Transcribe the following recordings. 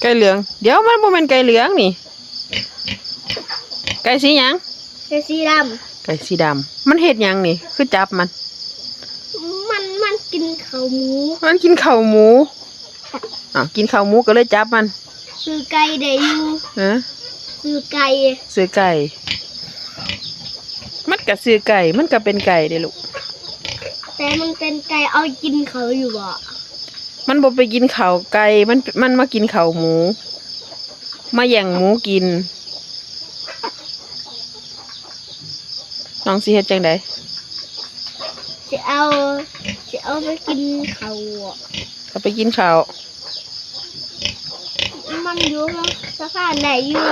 ไก่เหลือง เดี๋ยวมันบ่แม่นไก่เหลืองนี่ ไก่สีหยังเสื้อสีดไก่สีดำ มันเฮ็ดหยังนี่ คือจับมันำมันมันกินเขาหมูมันกินข้าวหมูอ้าวกินข้าวหมูก็เลยจับมันซื้อไก่ได้อยู่ฮะซื้อไก่ซื้อไก่ มันก็ซื้อไก่ มันก็เป็นไก่เด้ลูก แต่มันเป็นไก่เอากินเขาอยู่บ่ มันบ่ไปกินข้าวไก่มันมันมากินข้าวหมู มาแย่งหมูกินน้องสิเฮ็ดจังไดจะเอาจะเอาไปกินเขาอะก็ไปกินข้าวมันอยู่สภาพไหนอยู่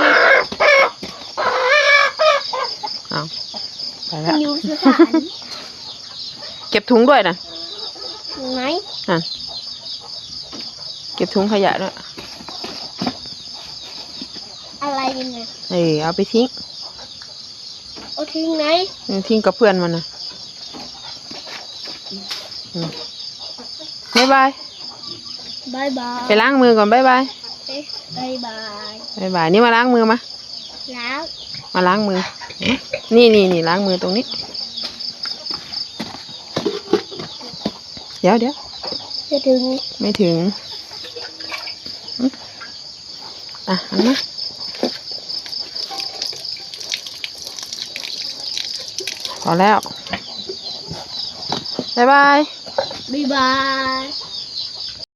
เอาไปมัแล้นวอยู่สถานเก็บถุงด้วยนะ ไหน อะ เก็บถุงขยะด้วยอะไรยังไงเออเอาไปทิ้งเอาทิ้งไหนเออทิ้งกับเพื่อนมันนะอืมบ๊ายบายบายบายไปล้างมือก่อนบ๊ายบายบายบายบ๊ายบายนี่มาล้างมือมาแล้วมาล้างมือ นี่นี่นี่ล้างมือตรงนี้ เดี๋ยวเดี๋ยวจะถึง ไม่ถึง อะเอันมาพอแล้ว บ๊ายบาย บ๊ายบาย